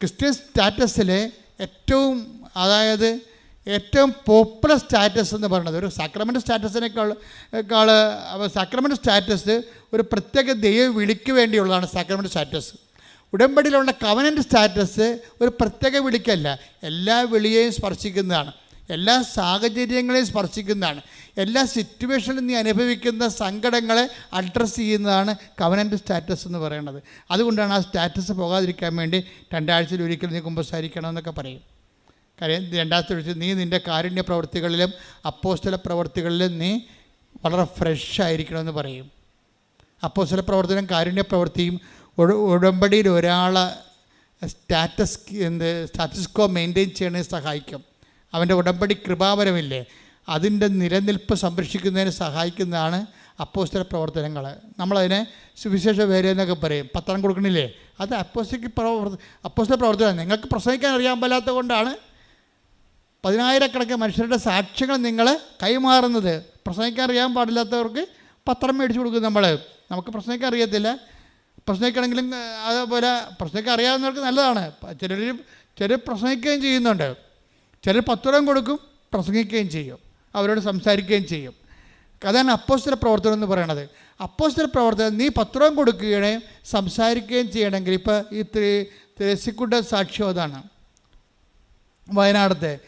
Christian സ്റ്റാറ്റസിലെ ഏറ്റവും അതായത് ഏറ്റവും പോപ്പുലർ സ്റ്റാറ്റസ് എന്ന് പറയുന്നത് ഒരു സാക്രമെന്റ് സ്റ്റാറ്റസിനേക്കാൾ ക്കാൾ സാക്രമെന്റ് സ്റ്റാറ്റസ് ഒരു പ്രത്യേക ദൈവ വിളിക്ക് വേണ്ടിയുള്ളതാണ് സാക്രമെന്റ് സ്റ്റാറ്റസ്. ഉടമ്പടിയിലുള്ള കവനന്റ് സ്റ്റാറ്റസ് ഒരു പ്രത്യേക വിളിക്കല്ല എല്ലാ വിളിയെയും സ്പർശിക്കുന്നതാണ്. എല്ലാ സാഹചര്യങ്ങളെയും സ്പർശിക്കുന്നതാണ്. എല്ലാ സിറ്റുവേഷനിലും നീ അനുഭവിക്കുന്ന സങ്കടങ്ങളെ അഡ്രസ്സ് ചെയ്യുന്നതാണ് കവനന്റ് സ്റ്റാറ്റസ് എന്ന് പറയുന്നത് അതുകൊണ്ടാണ് ആ സ്റ്റാറ്റസ് പോകാതിരിക്കാൻ വേണ്ടി രണ്ടാഴ്ചയിൽ ഒരിക്കൽ നീ കുമ്പസാരിക്കണമെന്നൊക്കെ പറയും. കാര്യം രണ്ടാമത്തെ ഒഴിച്ച് നീ നിന്റെ കാരുണ്യ പ്രവൃത്തികളിലും അപ്പോസ്തല പ്രവൃത്തികളിലും നീ വളരെ ഫ്രഷ് ആയിരിക്കണമെന്ന് പറയും. അപ്പോസ്തല പ്രവർത്തനം കാരുണ്യ പ്രവൃത്തിയും ഉട- ഉടമ്പടിയിൽ ഒരാളെ സ്റ്റാറ്റസ് എന്ത് സ്റ്റാറ്റസ്കോ മെയിന്റെയിൻ ചെയ്യണേ സഹായിക്കും. അവന്റെ ഉടമ്പടി കൃപാപരമില്ലേ അതിന്റെ നിലനിൽപ്പ് സംരക്ഷിക്കുന്നതിന് സഹായിക്കുന്നതാണ് അപ്പോസ്തല പ്രവർത്തനങ്ങൾ. നമ്മളതിനെ സുവിശേഷ വേറെ എന്നൊക്കെ പറയും. പത്രം കൊടുക്കണില്ലേ? അത് അപ്പോസ്തലിക് പ്രവർത്ത അപ്പോസ്തല പ്രവർത്തനം. നിങ്ങൾക്ക് പ്രസംഗിക്കാൻ അറിയാൻ പറ്റാത്ത കൊണ്ടാണ് പതിനായിരക്കണക്കിന് മനുഷ്യരുടെ സാക്ഷ്യങ്ങൾ നിങ്ങൾ കൈമാറുന്നത്. പ്രസംഗിക്കാൻ അറിയാൻ പാടില്ലാത്തവർക്ക് പത്രം മേടിച്ചു കൊടുക്കും നമ്മൾ നമുക്ക് പ്രസംഗിക്കാൻ അറിയത്തില്ല. പ്രസംഗിക്കണമെങ്കിലും അതേപോലെ പ്രസംഗിക്കാൻ അറിയാവുന്നവർക്ക് നല്ലതാണ്. ചിലർ ചിലർ പ്രസംഗിക്കുകയും ചെയ്യുന്നുണ്ട്. ചിലർ പത്രം കൊടുക്കും പ്രസംഗിക്കുകയും ചെയ്യും. അവരോട് സംസാരിക്കുകയും ചെയ്യും. അതാണ് അപ്പോസ്തര പ്രവർത്തനം എന്ന് പറയണത്. അപ്പോസ്തര പ്രവർത്തനം നീ പത്രം കൊടുക്കുകയും സംസാരിക്കുകയും ചെയ്യണമെങ്കിൽ ഇപ്പോൾ ഈ തിരസിക്കുട്ട സാക്ഷ്യം അതാണ്. വയനാടത്തെ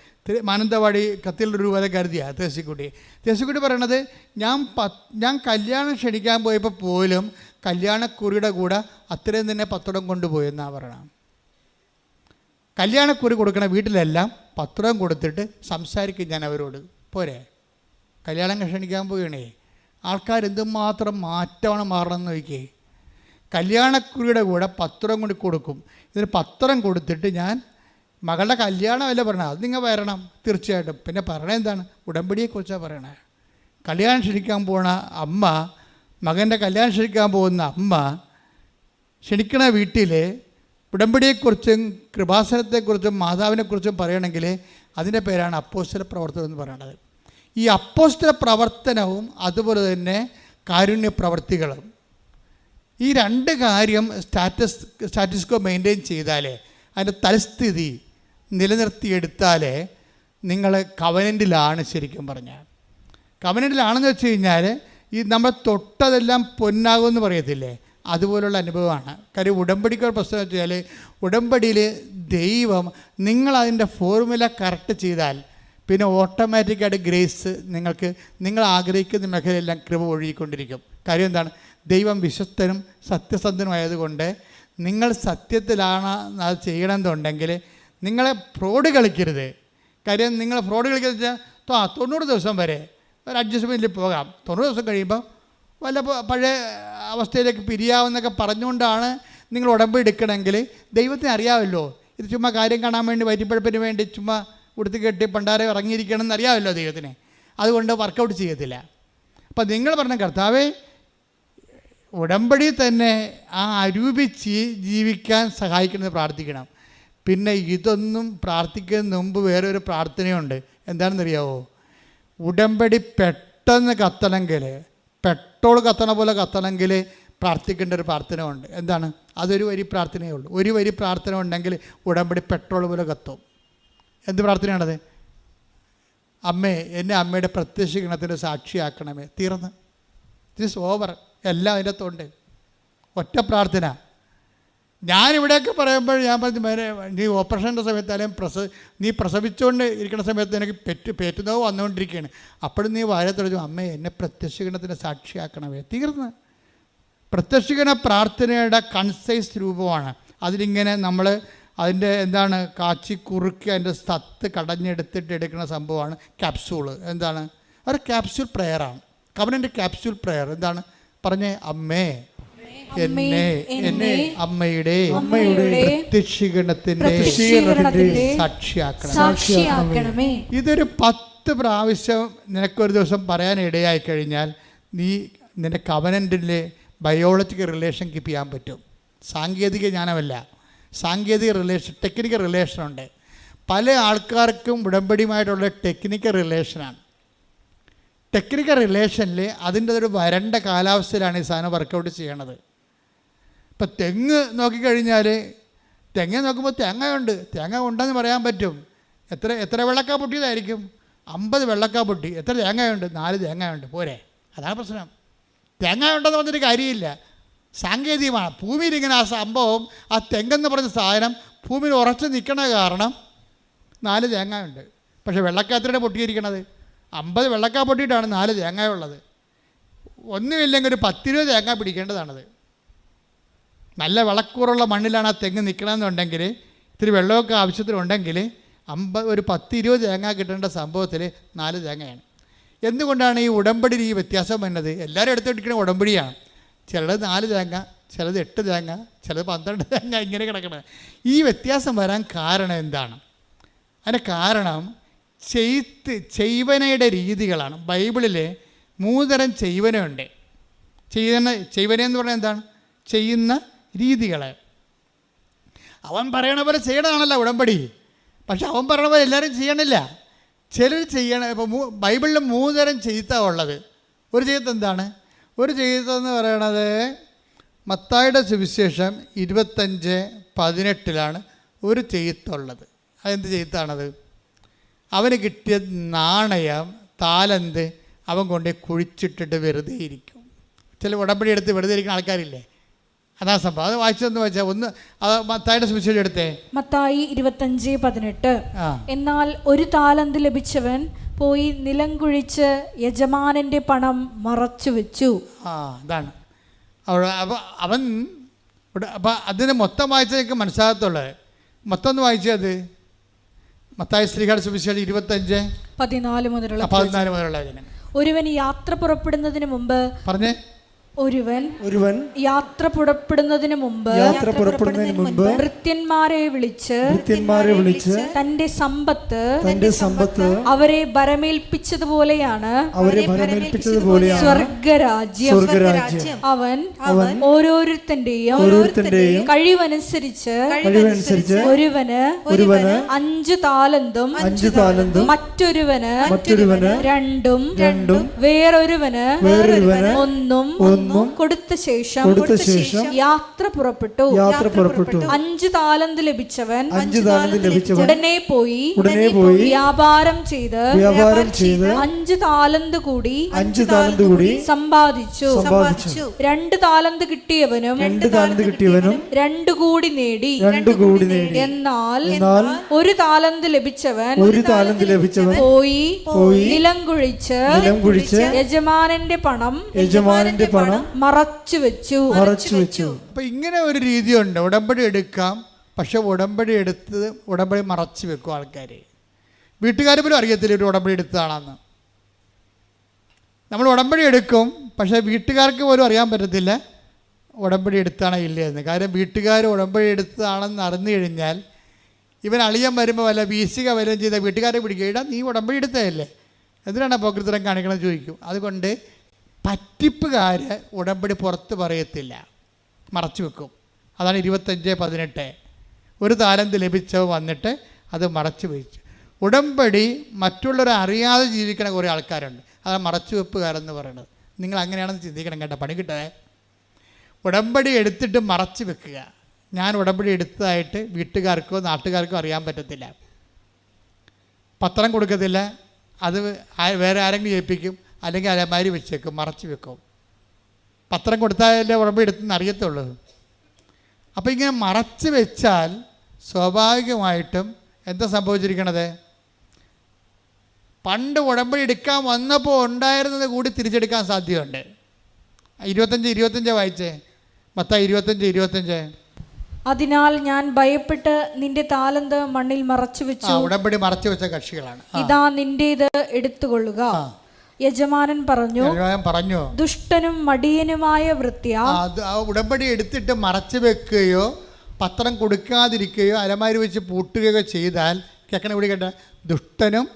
മാനന്തവാടി കത്തിൽ രൂപത കരുതിയ തേസിക്കുട്ടി തേസിക്കുട്ടി പറയണത് ഞാൻ പ ഞാൻ കല്യാണം ക്ഷണിക്കാൻ പോയപ്പോൾ പോലും കല്യാണക്കുറിയുടെ കൂടെ അത്രയും തന്നെ പത്രം കൊണ്ടുപോയെന്നാണ് പറയണം കല്യാണക്കുറി കൊടുക്കണ വീട്ടിലെല്ലാം പത്രം കൊടുത്തിട്ട് സംസാരിക്കും ഞാൻ അവരോട്. പോരെ. കല്യാണം ക്ഷണിക്കാൻ പോവുകയാണേ ആൾക്കാർ എന്തുമാത്രം മാറ്റമാണ് മാറണമെന്ന് നോക്കിയേ കല്യാണക്കുറിയുടെ കൂടെ പത്രം കൊണ്ട് കൊടുക്കും. ഇതിന് പത്രം കൊടുത്തിട്ട് ഞാൻ മകളുടെ കല്യാണമല്ല പറഞ്ഞത് അത് നിങ്ങൾ വരണം. തീർച്ചയായിട്ടും. പിന്നെ പറയണത് എന്താണ്? ഉടമ്പടിയെക്കുറിച്ചാണ് പറയണേ. കല്യാണം ക്ഷണിക്കാൻ പോണ അമ്മ മകന്റെ കല്യാണം ക്ഷണിക്കാൻ പോകുന്ന അമ്മ ക്ഷണിക്കണ വീട്ടിൽ ഉടമ്പടിയെക്കുറിച്ചും കൃപാസനത്തെക്കുറിച്ചും മാതാവിനെക്കുറിച്ചും പറയണമെങ്കിൽ അതിന്റെ പേരാണ് അപ്പോസ്റ്റല പ്രവർത്തനം എന്ന് പറയുന്നത് ഈ അപ്പോസ്റ്റല പ്രവർത്തനവും അതുപോലെ തന്നെ കാരുണ്യ പ്രവർത്തികളും. ഈ രണ്ട് കാര്യം സ്റ്റാറ്റസ് സ്റ്റാറ്റസ്കോ മെയിന്റെയിൻ ചെയ്താലേ അതിന്റെ തലസ്ഥിതി നിലനിർത്തിയെടുത്താലേ നിങ്ങൾ കവനന്റിലാണ് ശരിക്കും പറഞ്ഞാൽ. കവനന്റിലാണെന്ന് വെച്ച് കഴിഞ്ഞാൽ ഈ നമ്മൾ തൊട്ടതെല്ലാം പൊന്നാകുമെന്ന് പറയത്തില്ലേ? അതുപോലുള്ള അനുഭവമാണ്. കാര്യം ഉടമ്പടിക്ക് പ്രശ്നം വെച്ചാൽ ഉടമ്പടിയിൽ ദൈവം നിങ്ങളതിന്റെ ഫോർമുല കറക്റ്റ് ചെയ്താൽ പിന്നെ ഓട്ടോമാറ്റിക്കായിട്ട് ഗ്രേസ് നിങ്ങൾക്ക് നിങ്ങൾ ആഗ്രഹിക്കുന്ന മേഖലയെല്ലാം കൃപ ഒഴുകിക്കൊണ്ടിരിക്കും. കാര്യം എന്താണ്? ദൈവം വിശ്വസ്തനും സത്യസന്ധനുമായതുകൊണ്ട് നിങ്ങൾ സത്യത്തിലാണ് അത് ചെയ്യണമെന്നുണ്ടെങ്കിൽ നിങ്ങളെ ഫ്രോഡ് കളിക്കരുത്. കാര്യം നിങ്ങൾ ഫ്രോഡ് കളിക്കുന്നത് വെച്ചാൽ ആ തൊണ്ണൂറ് ദിവസം വരെ ഒരു അഡ്ജസ്റ്റ്മെന്റിൽ പോകാം. തൊണ്ണൂറ് ദിവസം കഴിയുമ്പോൾ വല്ല പഴയ അവസ്ഥയിലേക്ക് പിരിയാവെന്നൊക്കെ പറഞ്ഞുകൊണ്ടാണ് നിങ്ങൾ ഉടമ്പ് എടുക്കണമെങ്കിൽ. ദൈവത്തിന് അറിയാമല്ലോ. ഇത് ചുമ്മാ കാര്യം കാണാൻ വേണ്ടി വയറ്റിപ്പഴപ്പിന് വേണ്ടി ചുമ്മാ ഉടുത്ത് കെട്ടി പണ്ടാരെ ഇറങ്ങിയിരിക്കണം എന്ന് അറിയാമല്ലോ ദൈവത്തിന്. അതുകൊണ്ട് വർക്കൗട്ട് ചെയ്യത്തില്ല. അപ്പം നിങ്ങൾ പറഞ്ഞ കർത്താവേ ഉടമ്പടി തന്നെ ആ അരൂപിച്ച് ജീവിക്കാൻ സഹായിക്കുന്നത് പ്രാർത്ഥിക്കണം. പിന്നെ ഇതൊന്നും പ്രാർത്ഥിക്കുന്നതിന് മുമ്പ് വേറൊരു പ്രാർത്ഥനയുണ്ട്. എന്താണെന്നറിയാവോ? ഉടമ്പടി പെട്ടെന്ന് കത്തണമെങ്കിൽ പെട്രോൾ കത്തണ പോലെ കത്തണമെങ്കിൽ പ്രാർത്ഥിക്കേണ്ട ഒരു പ്രാർത്ഥന ഉണ്ട്. എന്താണ്? അതൊരു വരി പ്രാർത്ഥനയേ ഉള്ളൂ. ഒരു വരി പ്രാർത്ഥന ഉണ്ടെങ്കിൽ ഉടമ്പടി പെട്രോൾ പോലെ കത്തും. എന്ത് പ്രാർത്ഥനയാണത്? അമ്മേ എന്നെ അമ്മയുടെ പ്രത്യക്ഷീകരണത്തിന്റെ സാക്ഷിയാക്കണമേ. തീർന്ന്. ദിസ് ഓവർ എല്ലാം അതിനകത്തുണ്ട് ഒറ്റ പ്രാർത്ഥന. ഞാനിവിടെയൊക്കെ പറയുമ്പോൾ ഞാൻ പറഞ്ഞു മേരെ നീ ഓപ്പറേഷന്റെ സമയത്ത് അല്ലെങ്കിൽ പ്രസ നീ പ്രസവിച്ചുകൊണ്ട് ഇരിക്കുന്ന സമയത്ത് എനിക്ക് പെറ്റ് പേറ്റുന്നവ് വന്നുകൊണ്ടിരിക്കുകയാണ് അപ്പോഴും നീ വായ തുടച്ചു അമ്മേ എന്നെ പ്രത്യക്ഷീകരണത്തിന്റെ സാക്ഷിയാക്കണമേ? തീർന്ന്. പ്രത്യക്ഷീകരണ പ്രാർത്ഥനയുടെ കൺസൈസ് രൂപമാണ്. അതിലിങ്ങനെ നമ്മൾ അതിന്റെ എന്താണ് കാച്ചി കുറുക്കി അതിന്റെ സത്ത് കടഞ്ഞെടുത്തിട്ട് എടുക്കുന്ന സംഭവമാണ് ക്യാപ്സ്യൂൾ എന്താണ്? ഒരു ക്യാപ്സ്യൂൾ പ്രെയറാണ് കവനന്റെ ക്യാപ്സ്യൂൾ പ്രെയർ എന്താണ്? പറഞ്ഞേ അമ്മേ എന്നെ എന്നെ അമ്മയുടെ അമ്മയുടെ പ്രത്യക്ഷീകരണത്തിന്റെ സാക്ഷിയാക്കണം സാക്ഷിയാക്കണമേ. ഇതൊരു പത്ത് പ്രാവശ്യം നിനക്കൊരു ദിവസം പറയാൻ ഇടയായി കഴിഞ്ഞാൽ നീ നിന്റെ കവനന്റിലെ ബയോളജിക്കൽ റിലേഷൻ കീപ്പ് ചെയ്യാൻ പറ്റും. സാങ്കേതിക ജ്ഞാനമല്ല. സാങ്കേതിക റിലേഷൻ ടെക്നിക്കൽ റിലേഷൻ ഉണ്ട്. പല ആൾക്കാർക്കും ഉടമ്പടിയുമായിട്ടുള്ള ടെക്നിക്കൽ റിലേഷനാണ് ടെക്നിക്കൽ റിലേഷനിൽ അതിന്റെ ഒരു വരണ്ട കാലാവസ്ഥയിലാണ് ഈ സാധനം വർക്കൗട്ട് ചെയ്യണത്. ഇപ്പം തെങ്ങ് നോക്കിക്കഴിഞ്ഞാൽ തെങ്ങ നോക്കുമ്പോൾ തേങ്ങയുണ്ട്. തേങ്ങ ഉണ്ടെന്ന് പറയാൻ പറ്റും. എത്ര എത്ര വെള്ളക്കാ പൊട്ടിയതായിരിക്കും? അമ്പത് വെള്ളക്കാ പൊട്ടി. എത്ര തേങ്ങയുണ്ട്? നാല് തേങ്ങയുണ്ട്. പോരെ. അതാണ് പ്രശ്നം. തേങ്ങ ഉണ്ടെന്ന് പറഞ്ഞിട്ട് കാര്യമില്ല. സാങ്കേതികമാണ്. ഭൂമിയിൽ ഇങ്ങനെ ആ സംഭവം ആ തെങ്ങെന്ന് പറഞ്ഞ സാധനം ഭൂമിയിൽ ഉറച്ചു നിൽക്കണ കാരണം നാല് തേങ്ങയുണ്ട്. പക്ഷേ വെള്ളക്കാത്തിയുടെ പൊട്ടിയിരിക്കണത്. അമ്പത് വെള്ളക്കാ പൊട്ടിയിട്ടാണ് നാല് തേങ്ങയുള്ളത്. ഒന്നുമില്ലെങ്കിൽ ഒരു പത്തിരുപത് തേങ്ങ പിടിക്കേണ്ടതാണത്. നല്ല വിളക്കൂറുള്ള മണ്ണിലാണ് ആ തെങ്ങ് നിൽക്കണമെന്നുണ്ടെങ്കിൽ ഇത്തിരി വെള്ളമൊക്കെ ആവശ്യത്തിനുണ്ടെങ്കിൽ അമ്പത് ഒരു പത്ത് ഇരുപത് തേങ്ങ കിട്ടേണ്ട സംഭവത്തിൽ നാല് തേങ്ങയാണ്. എന്തുകൊണ്ടാണ് ഈ ഉടമ്പടി ഈ വ്യത്യാസം വന്നത് എല്ലാവരും എടുത്തിട്ടിരിക്കുന്ന ഉടമ്പടിയാണ്. ചിലത് നാല് തേങ്ങ ചിലത് എട്ട് തേങ്ങ ചിലത് പന്ത്രണ്ട് തേങ്ങ ഇങ്ങനെ കിടക്കണം ഈ വ്യത്യാസം വരാൻ കാരണം എന്താണ്? അതിന് കാരണം ചെയ്ത്ത് ചെയ്വനയുടെ രീതികളാണ്. ബൈബിളിൽ മൂന്നുതരം ചെയ്വനയുണ്ട്. ചെയ്യുന്ന ചെയ്വന എന്ന് പറഞ്ഞാൽ എന്താണ്? ചെയ്യുന്ന രീതികൾ അവൻ പറയണ പോലെ ചെയ്യണതാണല്ലോ ഉടമ്പടി. പക്ഷെ അവൻ പറയണ പോലെ എല്ലാവരും ചെയ്യണില്ല. ചിലർ ചെയ്യണ ഇപ്പോൾ മൂ ബൈബിളിൽ മൂന്നുതരം ചെയ്ത്ത ഉള്ളത്. ഒരു ചെയ്ത്ത് എന്താണ്? ഒരു ചെയ്തെന്ന് പറയണത് മത്തായുടെ സുവിശേഷം ഇരുപത്തഞ്ച് പതിനെട്ടിലാണ് ഒരു ചെയ്ത്തുള്ളത് അതെന്ത് ചെയ്ത്താണത് അവന് കിട്ടിയ നാണയം താലന്ത്? അവൻ കൊണ്ട് കുഴിച്ചിട്ടിട്ട് വെറുതെ ഇരിക്കും. ചില ഉടമ്പടി എടുത്ത് വെറുതെ ഇരിക്കുന്ന ആൾക്കാരില്ലേ? അതാ സംഭവം അത് വായിച്ചെന്ന് വെച്ചാൽ ഒന്ന് മത്തായുടെ സുവിശേഷം എടുത്തേ. മത്തായി ഇരുപത്തഞ്ച് പതിനെട്ട്. എന്നാൽ ഒരു താലന്ത് ലഭിച്ചവൻ പോയി നിലം കുഴിച്ച് യജമാനന്റെ പണം മറച്ചു വെച്ചു. ആ അതാണ് അപ്പോൾ അവൻ അപ്പൊ അപ്പോൾ അതിന് മൊത്തം വായിച്ചാൽ എനിക്ക് മനസ്സിലാകത്തുള്ളത് മൊത്തം ഒന്ന് വായിച്ചത് മത്തായ ശ്രീകാട് സുവിശേഷം ഇരുപത്തഞ്ച്. പതിനാല് മുതലുള്ള പതിനാല് മുതലുള്ള ഒരുവന് ഒരുവൻ യാത്ര പുറപ്പെടുന്നതിന് മുമ്പ് പറഞ്ഞേ. ഒരുവൻ ഒരുവൻ യാത്ര പുറപ്പെടുന്നതിന് മുമ്പ് യാത്ര പുറപ്പെടുന്നതിന് മുമ്പ് ഭൃത്യന്മാരെ വിളിച്ച് ഭൃത്യന്മാരെ വിളിച്ച് തന്റെ സമ്പത്ത് തന്റെ സമ്പത്ത് അവരെ ഭരമേൽപ്പിച്ചതുപോലെയാണ് അവരെ ഭരമേൽപ്പിച്ചതുപോലെയാണ് സ്വർഗരാജ്യം സ്വർഗരാജ്യം അവൻ അവൻ ഓരോരുത്തന്റെയും ഓരോരുത്തന്റെയും കഴിവനുസരിച്ച് കഴിവനുസരിച്ച് ഒരുവന് ഒരുവന് അഞ്ചു താലന്തും അഞ്ചു താലന്തും മറ്റൊരുവന് മറ്റൊരുവന് രണ്ടും രണ്ടും വേറൊരുവന് വേറൊരുവന് ഒന്നും ഒന്നും കൊടുത്ത ശേഷം കൊടുത്ത ശേഷം യാത്ര പുറപ്പെട്ടു. യാത്ര പുറപ്പെട്ടു. അഞ്ചു താലന്ത് ലഭിച്ചവൻ. അഞ്ചു താലന്ത് ലഭിച്ചവൻ. ഉടനെ പോയി. ഉടനെ പോയി വ്യാപാരം ചെയ്ത്. വ്യാപാരം ചെയ്ത് അഞ്ചു താലന്ത് കൂടി അഞ്ചു താലന്ത് കൂടി സമ്പാദിച്ചു. സമ്പാദിച്ചു. രണ്ട് താലന്ത് കിട്ടിയവനും രണ്ട് താലന്ത് കിട്ടിയവനും രണ്ടു കൂടി നേടി. രണ്ടു കൂടി നേടി. എന്നാൽ എന്നാൽ ഒരു താലന്ത് ലഭിച്ചവൻ ഒരു താലന്ത് ലഭിച്ചവൻ പോയി പോയി നിലം കുഴിച്ച് നിലം കുഴിച്ച് യജമാനന്റെ പണം യജമാനന്റെ പണം മറച്ചു വെച്ചു. മറച്ചു വെച്ചു. അപ്പൊ ഇങ്ങനെ ഒരു രീതിയുണ്ട്. ഉടമ്പടി എടുക്കാം. പക്ഷെ ഉടമ്പടി എടുത്ത് ഉടമ്പടി മറച്ചു വെക്കും ആൾക്കാർ വീട്ടുകാർ പോലും അറിയത്തില്ല ഒരു ഉടമ്പടി എടുത്തതാണെന്ന് നമ്മൾ ഉടമ്പടി എടുക്കും. പക്ഷേ വീട്ടുകാർക്ക് പോലും അറിയാൻ പറ്റത്തില്ല ഉടമ്പടി എടുത്താണോ ഇല്ലയെന്ന്. കാര്യം വീട്ടുകാർ ഉടമ്പടി എടുത്തതാണെന്ന് അറിഞ്ഞു കഴിഞ്ഞാൽ ഇവൻ അളിയൻ വരുമ്പോൾ വല്ല വീശിക വല്ലതും ചെയ്ത വീട്ടുകാരെ പിടിക്കുക ഇടാ നീ ഉടമ്പടി എടുത്തതല്ലേ? എന്തിനാണ് പോക്കൃത്തരം കാണിക്കണമെന്ന് ചോദിക്കും. അതുകൊണ്ട് പറ്റിപ്പുകാർ ഉടമ്പടി പുറത്ത് പറയത്തില്ല. മറച്ചു വെക്കും. അതാണ് ഇരുപത്തഞ്ച് പതിനെട്ട്. ഒരു താലന്ത് ലഭിച്ചവ വന്നിട്ട് അത് മറച്ചു വെച്ചു. ഉടമ്പടി മറ്റുള്ളവരെ അറിയാതെ ജീവിക്കണ കുറേ ആൾക്കാരുണ്ട്. അതാണ് മറച്ചു വെപ്പുകാരെന്ന് പറയുന്നത് നിങ്ങൾ അങ്ങനെയാണെന്ന് ചിന്തിക്കണം കേട്ടോ. പണി കിട്ടേ. ഉടമ്പടി എടുത്തിട്ട് മറച്ചു വെക്കുക. ഞാൻ ഉടമ്പടി എടുത്തതായിട്ട് വീട്ടുകാർക്കോ നാട്ടുകാർക്കോ അറിയാൻ പറ്റത്തില്ല. പത്രം കൊടുക്കത്തില്ല. അത് വേറെ ആരെങ്കിലും ഏൽപ്പിക്കും. അല്ലെങ്കിൽ അലമാരി വെച്ചേക്കും മറച്ചു വെക്കും. പത്രം കൊടുത്താലല്ലേ ഉടമ്പടി എടുത്തെന്ന് അറിയത്തുള്ളൂ. അപ്പോൾ ഇങ്ങനെ മറച്ചു വെച്ചാൽ സ്വാഭാവികമായിട്ടും എന്താ സംഭവിച്ചിരിക്കണത്? പണ്ട് ഉടമ്പടി എടുക്കാൻ വന്നപ്പോൾ ഉണ്ടായിരുന്നത് കൂടി തിരിച്ചെടുക്കാൻ സാധ്യതയുണ്ട്. ഇരുപത്തഞ്ച് ഇരുപത്തഞ്ച് വായിച്ചേ. മൊത്തം ഇരുപത്തഞ്ച് ഇരുപത്തഞ്ച്. അതിനാൽ ഞാൻ ഭയപ്പെട്ട് നിന്റെ താലന്ത് മണ്ണിൽ മറച്ചു വെച്ചു. ഉടമ്പടി മറച്ചു വെച്ച കക്ഷികളാണ്. ഇതാ നിന്റേത് എടുത്തുകൊള്ളുക. യജമാനൻ പറഞ്ഞു പറഞ്ഞു ദുഷ്ടനും മടിയനുമായ വൃത്യ ഉടമ്പടി എടുത്തിട്ട് മറച്ചു വെക്കുകയോ പത്രം കൊടുക്കാതിരിക്കുകയോ അലമാരി വെച്ച് പൂട്ടുകയോ ചെയ്താൽ കേൾക്കണ ഇവിടെ കേട്ട ദുഷ്ടനും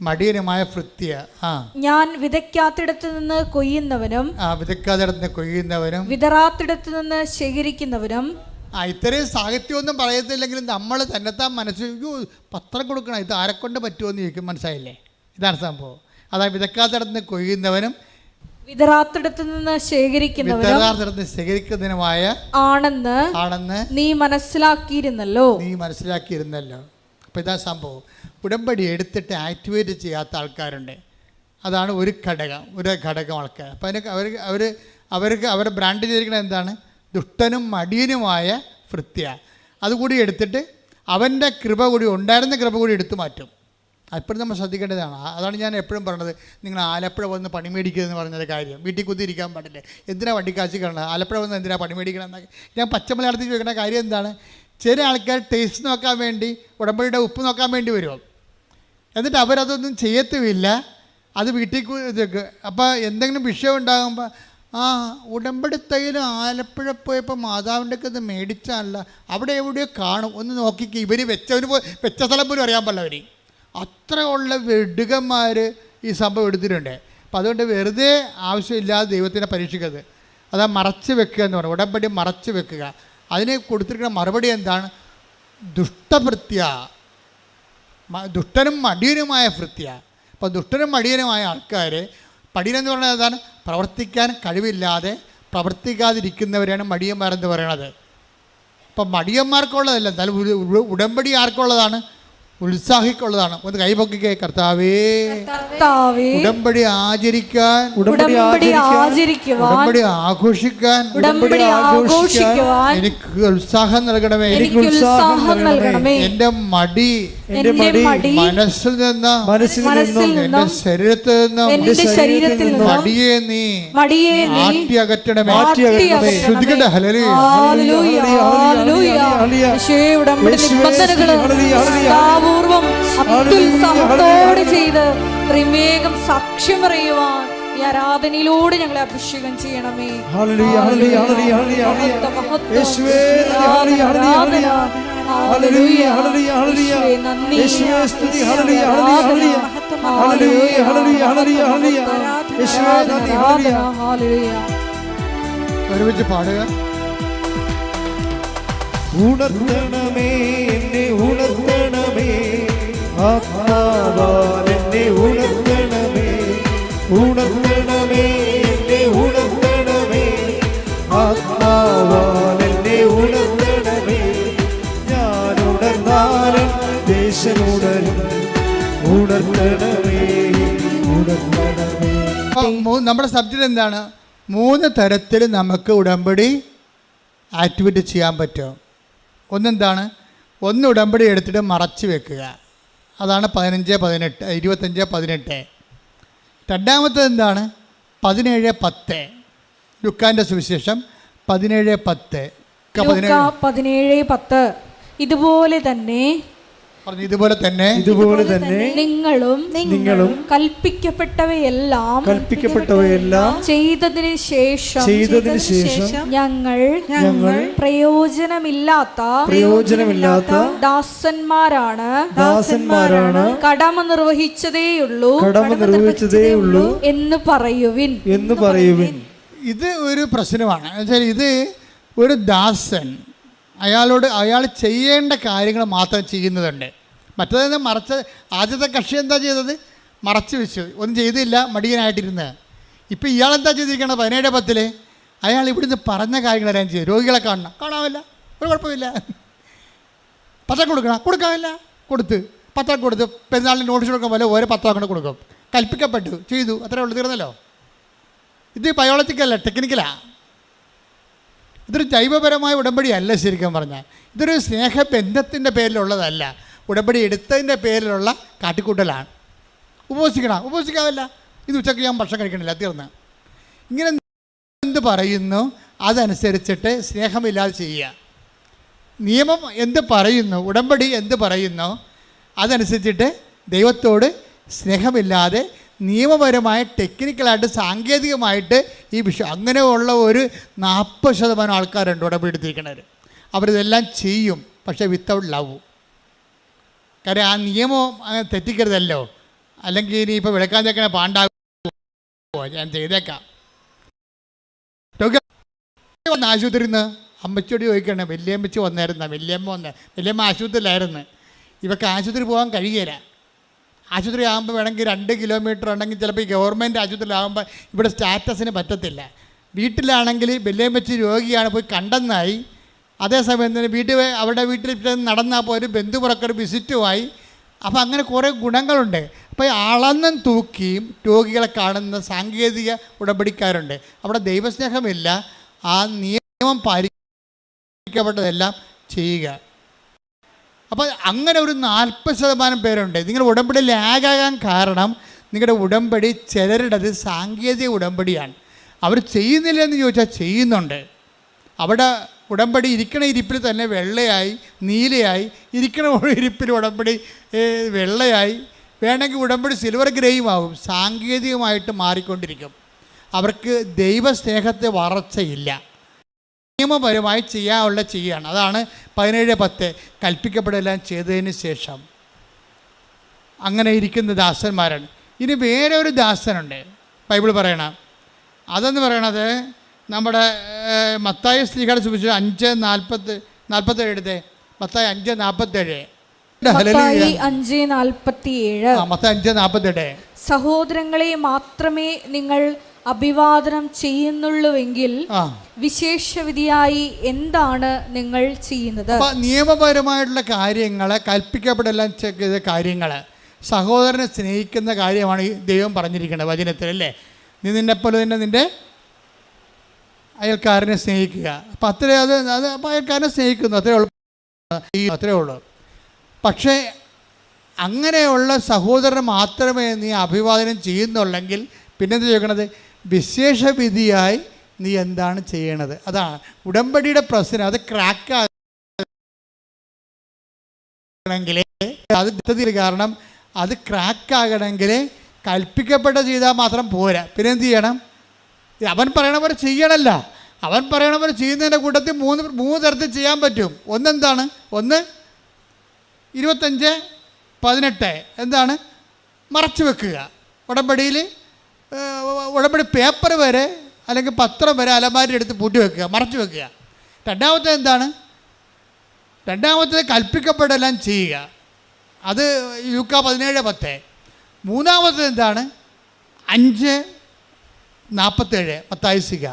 മടിയനുമായ ഭൃത്യ ആ. ഞാൻ വിതയ്ക്കാത്തിടത്ത് നിന്ന് കൊയ്യുന്നവനും ആ വിതയ്ക്കാത്തിടത്ത് നിന്ന് കൊയ്യുന്നവനും വിതറാത്തിടത്ത് നിന്ന് ശേഖരിക്കുന്നവനും ആ ഇത്രയും സാഹിത്യമൊന്നും പറയത്തില്ലെങ്കിലും നമ്മൾ തന്നെത്താൻ മനസ്സിൽ പത്രം കൊടുക്കണം ഇത് ആരെക്കൊണ്ട് പറ്റുമെന്ന് ചോദിക്കും മനസ്സിലായില്ലേ? ഇതാണ് സംഭവം. അതായത് വിതക്കാത്തടത്ത് കൊയ്യുന്നവനും വിതറാത്തിടത്തു നിന്ന് ശേഖരിക്കുന്നവരും ശേഖരിക്കുന്നതിനുമായ ആണെന്ന് ആണെന്ന് നീ മനസ്സിലാക്കിയിരുന്നല്ലോ. നീ മനസ്സിലാക്കിയിരുന്നല്ലോ. അപ്പോൾ ഇതാ സംഭവം. ഉടമ്പടി എടുത്തിട്ട് ആക്ടിവേറ്റ് ചെയ്യാത്ത ആൾക്കാരുണ്ട്. അതാണ് ഒരു ഘടകം ഒരു ഘടകം ആൾക്കാർ. അപ്പോൾ അതിന് അവർ അവർ അവർക്ക് അവരെ ബ്രാൻഡ് ചെയ്തിരിക്കുന്നത് എന്താണ്? ദുഷ്ടനും മടിയനുമായ വൃത്തിയ. അതുകൂടി എടുത്തിട്ട് അവന്റെ കൃപ കൂടി ഉണ്ടായിരുന്ന കൃപ കൂടി എടുത്തു മാറ്റും. അപ്പോഴും നമ്മൾ ശ്രദ്ധിക്കേണ്ടതാണ്. അതാണ് ഞാൻ എപ്പോഴും പറഞ്ഞത്. നിങ്ങൾ ആലപ്പുഴ വന്ന് പണി മേടിക്കുക പറഞ്ഞൊരു കാര്യം. വീട്ടിൽ കുത്തിയിരിക്കാൻ പാടില്ല? എന്തിനാ വണ്ടിക്കാശി കാണുന്നത്? ആലപ്പുഴ വന്ന് എന്തിനാണ് പണി മേടിക്കണം എന്നൊക്കെ. ഞാൻ പച്ചമലയാളത്തിൽ ചോദിക്കുന്ന കാര്യം എന്താണ്? ചില ആൾക്കാർ ടേസ്റ്റ് നോക്കാൻ വേണ്ടി ഉടമ്പടിയുടെ ഉപ്പ് നോക്കാൻ വേണ്ടി വരും എന്നിട്ട് അവരതൊന്നും ചെയ്യത്തുമില്ല. അത് വീട്ടിൽ അപ്പോൾ എന്തെങ്കിലും വിഷയം ഉണ്ടാകുമ്പോൾ ആ ഉടമ്പടി തൈലം ആലപ്പുഴ പോയപ്പോൾ മാതാവിന്റെ ഒക്കെ ഇത് മേടിച്ചല്ല അവിടെ എവിടെയോ കാണും. ഒന്ന് നോക്കിക്ക്. ഇവർ വെച്ചവന് വെച്ച സ്ഥലം പോലും അറിയാൻ പാടില്ല അവർ അത്ര ഉള്ള വെടുകന്മാർ ഈ സംഭവം എടുത്തിട്ടുണ്ട്. അപ്പോൾ അതുകൊണ്ട് വെറുതെ ആവശ്യമില്ലാതെ ദൈവത്തിനെ പരീക്ഷിക്കരുത്. അതാ മറച്ച് വെക്കുക എന്ന് പറയുന്നത് ഉടമ്പടി മറച്ച് വെക്കുക. അതിനെ കൊടുത്തിരിക്കുന്ന മറുപടി എന്താണ്? ദുഷ്ടഭൃത്യ ദുഷ്ടനും മടിയനുമായ ഭൃത്യ അപ്പോൾ ദുഷ്ടനും മടിയനുമായ ആൾക്കാർ പടിയനെന്ന് പറഞ്ഞാൽ എന്താണ്? പ്രവർത്തിക്കാൻ കഴിവില്ലാതെ പ്രവർത്തിക്കാതിരിക്കുന്നവരാണ് മടിയന്മാരെന്ന് പറയണത്. അപ്പം മടിയന്മാർക്കുള്ളതല്ല എന്നാലും ഉടമ്പടി ആർക്കുള്ളതാണ്? ഉത്സാഹിക്കുള്ളതാണ്. ഒന്ന് കൈപൊക്കിക്കേ കർത്താവേ. കർത്താവേ. ഉടമ്പടി ആചരിക്കാൻ. ഉടമ്പടി ആചരിക്കുവാൻ ഉടമ്പടി ആഘോഷിക്കാൻ. ഉടമ്പടി ആഘോഷിക്കുവാൻ. എനിക്ക് ഉത്സാഹം നൽകണമേ. എനിക്ക് ഉത്സാഹം നൽകണമേ. എന്റെ മടി എന്റെ മടി മനസ്സിൽ നിന്ന് മനസ്സിൽ നിന്നും എന്റെ ശരീരത്തിൽ നിന്നും എന്റെ ശരീരത്തിൽ നിന്നും മടിയെ നീ മടിയെ മാറ്റി അകറ്റണമേ മാറ്റി അകറ്റണമേ. ശ്രദ്ധിക്കട്ടെ ഹലലി ഹല്ലേലൂയ, ഹല്ലേലൂയ, ഹല്ലേലൂയ. ഹല്ലേലൂയ. യേശുവേ, ഉടമ്പടി യേശുവേ, നിബന്ധനകൾ ഹല്ലേലൂയ, ഹല്ലേലൂയ. നിഷ്ഠാപൂർവം ചെയ്ത് ത്രിമേകം സാക്ഷ്യം പറയുവാൻ ഈ ആരാധനയിലൂടെ ഞങ്ങളെ അഭിഷേകം ചെയ്യണമേ. ഒരുമിച്ച് പാടുക. ഉണർത്തണമേ എന്നെ ഉണർത്തണമേ. ആത്മാവാൽ എന്നെ ഉണർത്തണമേ. നമ്മുടെ സബ്ജക്റ്റ് എന്താണ്? മൂന്ന് തരത്തിൽ നമുക്ക് ഉടമ്പടി ആക്ടിവേറ്റ് ചെയ്യാൻ പറ്റും. ഒന്നെന്താണ്? ഒന്ന് ഉടമ്പടി എടുത്തിട്ട് മറച്ചു വെക്കുക. അതാണ് പതിനഞ്ച് പതിനെട്ട് ഇരുപത്തഞ്ച് പതിനെട്ട്. രണ്ടാമത്തത് എന്താണ്? പതിനേഴ് പത്ത്. ലുക്കാന്റെ സുവിശേഷം പതിനേഴ് പത്ത്. പതിനേഴ് പത്ത്. ഇതുപോലെ തന്നെ പറഞ്ഞു ഇതുപോലെ തന്നെ ഇതുപോലെ തന്നെ നിങ്ങളും നിങ്ങളും കൽപ്പിക്കപ്പെട്ടവയെല്ലാം കൽപ്പിക്കപ്പെട്ടവയെല്ലാം ചെയ്തതിന് ശേഷം ചെയ്തതിന് ശേഷം ഞങ്ങൾ ഞങ്ങൾ പ്രയോജനമില്ലാത്ത പ്രയോജനമില്ലാത്ത ദാസന്മാരാണ് ദാസന്മാരാണ് കടമ നിർവഹിച്ചതേയുള്ളൂ കടമ നിർവഹിച്ചതേയുള്ളൂ എന്ന് പറയുവിൻ. എന്ന് പറയുവിൻ. ഇത് ഒരു പ്രശ്നമാണ്. ഇത് ഒരു ദാസൻ അയാളോട് അയാൾ ചെയ്യേണ്ട കാര്യങ്ങൾ മാത്രം ചെയ്യുന്നതുണ്ട്. മറ്റേതെന്ന് മറച്ച് ആദ്യത്തെ കക്ഷി എന്താ ചെയ്തത്? മറച്ചു വെച്ചു. ഒന്നും ചെയ്തില്ല മടിയനായിട്ടിരുന്ന്. ഇപ്പം എന്താ ചെയ്തിരിക്കുന്നത് പതിനേഴ് പത്തിൽ അയാൾ ഇവിടുന്ന് പറഞ്ഞ കാര്യങ്ങളെല്ലാം ചെയ്തു. രോഗികളെ കാണണം. കാണാമല്ല. ഒരു കുഴപ്പമില്ല. പത്രം കൊടുക്കണം. കൊടുക്കാമല്ല. കൊടുത്ത്. പത്രം കൊടുത്ത് പെരുന്നാളിന് നോട്ടീസ് കൊടുക്കാൻ പോലെ ഓരോ പത്രം കൊണ്ട് കൊടുക്കും. കൽപ്പിക്കപ്പെട്ടു. ചെയ്തു. അത്രേ ഉള്ളൂ. തീർന്നല്ലോ? ഇത് ബയോളജിക്കല്ല ടെക്നിക്കലാ ഇതൊരു ജൈവപരമായ ഉടമ്പടി അല്ല ശരിക്കും പറഞ്ഞാൽ. ഇതൊരു സ്നേഹബന്ധത്തിന്റെ പേരിലുള്ളതല്ല. ഉടമ്പടി എടുത്തതിന്റെ പേരിലുള്ള കാട്ടിക്കൂട്ടലാണ്. ഉപസിക്കണം. ഉപസിക്കാതല്ല. ഇത് ഉച്ചയ്ക്ക് ഞാൻ ഭക്ഷണം കഴിക്കണില്ല. തീർന്ന്. ഇങ്ങനെ എന്ത് പറയുന്നു? അതനുസരിച്ചിട്ട് സ്നേഹമില്ലാതെ ചെയ്യുക. നിയമം എന്ത് പറയുന്നു? ഉടമ്പടി എന്ത് പറയുന്നു? അതനുസരിച്ചിട്ട് ദൈവത്തോട് സ്നേഹമില്ലാതെ നിയമപരമായ ടെക്നിക്കലായിട്ട് സാങ്കേതികമായിട്ട് ഈ വിഷയം അങ്ങനെയുള്ള ഒരു നാൽപ്പത് ശതമാനം ആൾക്കാരുണ്ട് ഉടമ്പടി എടുത്തിരിക്കുന്നവർ അവരിതെല്ലാം ചെയ്യും പക്ഷേ വിത്തൗട്ട് ലവ് കാര്യം ആ നിയമം അങ്ങനെ തെറ്റിക്കരുതല്ലോ. അല്ലെങ്കിൽ ഇനി ഇപ്പോൾ വിളക്കാൻ തേക്കണ പാണ്ടാകുമോ? ഞാൻ ചെയ്തേക്കാം. വന്ന ആശുപത്രിയിൽ നിന്ന് അമ്മച്ചിയോട് ചോദിക്കണേ വലിയമ്മച്ചി വന്നായിരുന്ന? വലിയമ്മ വന്ന വലിയമ്മ ആശുപത്രിയിലായിരുന്നു. ഇവക്ക് ആശുപത്രി പോകാൻ കഴിയുകയില്ല. ആശുപത്രി ആകുമ്പോൾ വേണമെങ്കിൽ രണ്ട് കിലോമീറ്റർ ഉണ്ടെങ്കിൽ ചിലപ്പോൾ ഈ ഗവൺമെന്റ് ആശുപത്രിയിലാകുമ്പോൾ ഇവിടെ സ്റ്റാറ്റസിന് പറ്റത്തില്ല. വീട്ടിലാണെങ്കിൽ വെച്ച് രോഗിയാണ് പോയി കണ്ടെന്നായി. അതേസമയം തന്നെ വീട്ടിൽ അവരുടെ വീട്ടിൽ നടന്നാൽ പോയി ഒരു ബന്ധുപുറക്കൊരു വിസിറ്റുമായി. അപ്പോൾ അങ്ങനെ കുറേ ഗുണങ്ങളുണ്ട്. അപ്പോൾ അളന്നും തൂക്കിയും രോഗികളെ കാണുന്ന സാങ്കേതിക ഉടമ്പടിക്കാരുണ്ട്. അവിടെ ദൈവസ്നേഹമില്ല. ആ നിയമം പാലിക്കപ്പെട്ടതെല്ലാം ചെയ്യുക. അപ്പോൾ അങ്ങനെ ഒരു നാൽപ്പത് ശതമാനം പേരുണ്ട്. നിങ്ങളുടെ ഉടമ്പടി ലാഗാകാൻ കാരണം നിങ്ങളുടെ ഉടമ്പടി ചിലരുടേത് സാങ്കേതിക ഉടമ്പടിയാണ്. അവർ ചെയ്യുന്നില്ല എന്ന് ചോദിച്ചാൽ ചെയ്യുന്നുണ്ട്. അവിടെ ഉടമ്പടി ഇരിക്കണ ഇരിപ്പിൽ തന്നെ വെള്ളയായി നീലയായി ഇരിക്കണ ഇരിപ്പിൽ ഉടമ്പടി വെള്ളയായി. വേണമെങ്കിൽ ഉടമ്പടി സിൽവർ ഗ്രേയും ആവും സാങ്കേതികമായിട്ട് മാറിക്കൊണ്ടിരിക്കും. അവർക്ക് ദൈവസ്നേഹത്തെ വളർച്ചയില്ല. നിയമപരമായി ചെയ്യാനുള്ള ചെയ്യുകയാണ്. അതാണ് പതിനേഴ് പത്ത് കൽപ്പിക്കപ്പെടുകയെല്ലാം ചെയ്തതിന് ശേഷം. അങ്ങനെ ഇരിക്കുന്ന ദാസന്മാരാണ്. ഇനി വേറെ ഒരു ദാസനുണ്ട്. ബൈബിൾ പറയണ. അതെന്ന് പറയണത് നമ്മുടെ മത്തായ മത്തായി ചോദിച്ചു അഞ്ച് നാൽപ്പത്ത് നാൽപ്പത്തേഴ് എടുത്തേ. മത്തായി അഞ്ച് നാൽപ്പത്തേഴ്. സഹോദരങ്ങളെ മാത്രമേ നിങ്ങൾ അഭിവാദനം ചെയ്യുന്നുള്ളൂവെങ്കിൽ വിശേഷവിധിയായി എന്താണ് നിങ്ങൾ ചെയ്യുന്നത്? നിയമപരമായിട്ടുള്ള കാര്യങ്ങൾ കൽപ്പിക്കപ്പെടെല്ലാം കാര്യങ്ങൾ സഹോദരനെ സ്നേഹിക്കുന്ന കാര്യമാണ് ഈ ദൈവം പറഞ്ഞിരിക്കുന്നത് വചനത്തിൽ അല്ലേ? നീ നിന്നെപ്പോലെ തന്നെ നിന്റെ അയൽക്കാരനെ സ്നേഹിക്കുക. അപ്പം അത്രേ അത് അത് അപ്പോൾ അയൽക്കാരനെ സ്നേഹിക്കുന്നു അത്രേ ഉള്ളൂ. അത്രേ ഉള്ളൂ. പക്ഷേ അങ്ങനെയുള്ള സഹോദരൻ മാത്രമേ നീ അഭിവാദനം ചെയ്യുന്നുള്ളെങ്കിൽ പിന്നെന്ത് ചോദിക്കണത്? വിശേഷവിധിയായി നീ എന്താണ് ചെയ്യണത്? അതാണ് ഉടമ്പടിയുടെ പ്രശ്നം അത് ക്രാക്ക് ആകണമെങ്കിൽ അത് കാരണം അത് ക്രാക്ക് ആകണമെങ്കിൽ കൽപ്പിക്കപ്പെട്ട ചെയ്താൽ മാത്രം പോരാ. പിന്നെ എന്ത് ചെയ്യണം? അവൻ പറയണ പോലെ ചെയ്യണമല്ല അവൻ പറയണ പോലെ ചെയ്യുന്നതിന്റെ കൂട്ടത്തിൽ മൂന്ന് മൂന്ന് തരത്തിൽ ചെയ്യാൻ പറ്റും. ഒന്നെന്താണ്? ഒന്ന് ഇരുപത്തഞ്ച് പതിനെട്ട്. എന്താണ്? മറച്ചു വെക്കുക. ഉടമ്പടിയിൽ ഉടമ്പടി പേപ്പർ വരെ അല്ലെങ്കിൽ പത്രം വരെ അലമാരി എടുത്ത് പൂട്ടി വെക്കുക മറച്ചു വെക്കുക. രണ്ടാമത്തെ എന്താണ്? രണ്ടാമത്തേത് കൽപ്പിക്കപ്പെടെല്ലാം ചെയ്യുക. അത് യുക്ക പതിനേഴ് പത്ത്. മൂന്നാമത്തേത് എന്താണ്? അഞ്ച് നാൽപ്പത്തേഴ് പത്തായുസിക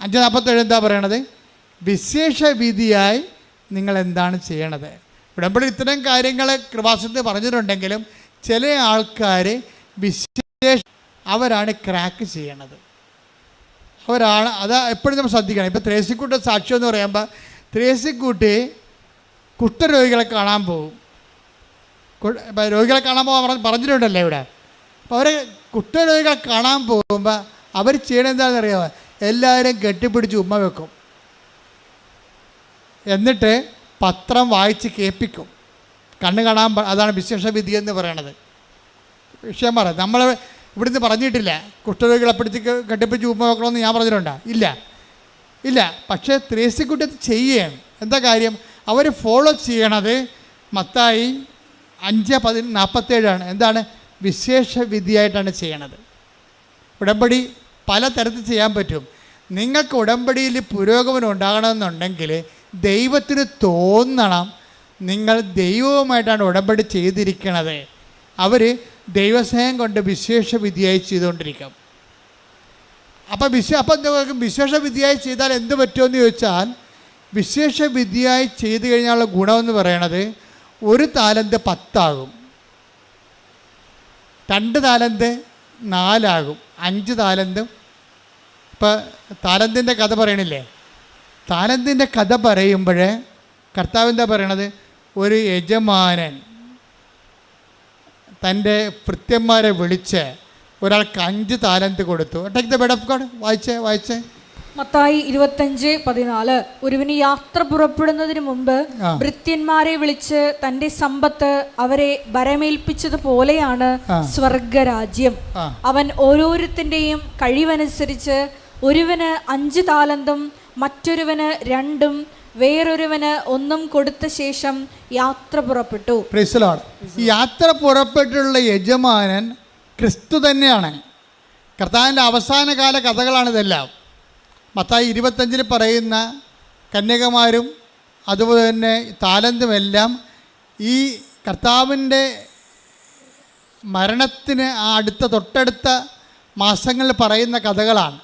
അഞ്ച് നാൽപ്പത്തേഴ് എന്താ പറയണത്? വിശേഷ വിധിയായി നിങ്ങൾ എന്താണ് ചെയ്യണത്? ഉടമ്പടി ഇത്തരം കാര്യങ്ങൾ കൃപാസനത്തിൽ പറഞ്ഞിട്ടുണ്ടെങ്കിലും ചില ആൾക്കാർ വിശേഷ അവരാണ് ക്രാക്ക് ചെയ്യണത്. അവരാണ് അത് എപ്പോഴും നമ്മൾ ശ്രദ്ധിക്കണം. ഇപ്പോൾ ത്രേസിക്കുട്ടി സാക്ഷ്യം എന്ന് പറയുമ്പോൾ ത്രേസിക്കുട്ടി കുഷ്ഠരോഗികളെ കാണാൻ പോകും. രോഗികളെ കാണാൻ പോകാൻ പറഞ്ഞ് പറഞ്ഞിട്ടുണ്ടല്ലോ ഇവിടെ. അപ്പോൾ അവർ കുഷ്ഠരോഗികളെ കാണാൻ പോകുമ്പോൾ അവർ ചെയ്യണത് എന്താണെന്ന് അറിയാമോ എല്ലാവരും കെട്ടിപ്പിടിച്ച് ഉമ്മ വെക്കും. എന്നിട്ട് പത്രം വായിച്ച് കേൾപ്പിക്കും. കണ്ണ് കാണാൻ അതാണ് വിശേഷവിധി എന്ന് പറയണത്. വിഷയം പറയാം നമ്മൾ ഇവിടുന്ന് പറഞ്ഞിട്ടില്ല. കുഷ്ഠരോഗികളെ പിടിച്ച് കെട്ടിപ്പിച്ച് ഉപ്പ് ഉമ്മ വെക്കണമെന്ന് ഞാൻ പറഞ്ഞിട്ടുണ്ടോ. ഇല്ല. ഇല്ല. പക്ഷേ ത്രേസിക്കുട്ടി ചെയ്യുകയാണ്. എന്താ കാര്യം? അവർ ഫോളോ ചെയ്യണത് മത്തായി അഞ്ച് പതി നാൽപ്പത്തേഴാണ് എന്താണ്? വിശേഷ വിധിയായിട്ടാണ് ചെയ്യണത്. ഉടമ്പടി പല തരത്തിൽ ചെയ്യാൻ പറ്റും. നിങ്ങൾക്ക് ഉടമ്പടിയിൽ പുരോഗമനം ഉണ്ടാകണമെന്നുണ്ടെങ്കിൽ ദൈവത്തിന് തോന്നണം. നിങ്ങൾ ദൈവവുമായിട്ടാണ് ഉടമ്പടി ചെയ്തിരിക്കണത്. അവർ ദൈവസ്നേഹം കൊണ്ട് വിശേഷ വിധിയായി ചെയ്തുകൊണ്ടിരിക്കാം. അപ്പം വിശ അപ്പം വിശേഷ വിധിയായി ചെയ്താൽ എന്ത് പറ്റുമെന്ന് ചോദിച്ചാൽ വിശേഷ വിധിയായി ചെയ്തു കഴിഞ്ഞാലുള്ള ഗുണമെന്ന് പറയണത് ഒരു താലന്ത് പത്താകും. രണ്ട് താലന്ത് നാലാകും. അഞ്ച് താലന്തും ഇപ്പം താലന്തിന്റെ കഥ പറയണില്ലേ? താലന്തിന്റെ കഥ പറയുമ്പോൾ കർത്താവ് എന്താ പറയണത്? ഒരു യജമാനൻ തന്റെ ഭൃത്യന്മാരെ വിളിച്ച് ഒരാൾക്ക് അഞ്ച് താലന്ത് കൊടുത്തു. Take the bed of God വായിച്ചേ വായിച്ചേ. മത്തായി ഇരുപത്തഞ്ച് പതിനാല്. ഒരുവിന് യാത്ര പുറപ്പെടുന്നതിന് മുമ്പ് ഭൃത്യന്മാരെ വിളിച്ച് തന്റെ സമ്പത്ത് അവരെ വരമേൽപ്പിച്ചതുപോലെയാണ്. സ്വർഗരാജ്യം. അവൻ ഓരോരുത്തന്റെയും കഴിവനുസരിച്ച് ഒരുവന് അഞ്ച് താലന്തും മറ്റൊരുവന് രണ്ടും വേറൊരുവന് ഒന്നും കൊടുത്ത ശേഷം യാത്ര പുറപ്പെട്ടു. യാത്ര പുറപ്പെട്ടുള്ള യജമാനൻ ക്രിസ്തു തന്നെയാണ്. കർത്താവിന്റെ അവസാനകാല കഥകളാണിതെല്ലാം. മത്തായി ഇരുപത്തഞ്ചിൽ പറയുന്ന കന്യകമാരും അതുപോലെ തന്നെ താലന്തുമെല്ലാം ഈ കർത്താവിന്റെ മരണത്തിന് ആ അടുത്ത തൊട്ടടുത്ത മാസങ്ങളിൽ പറയുന്ന കഥകളാണ്.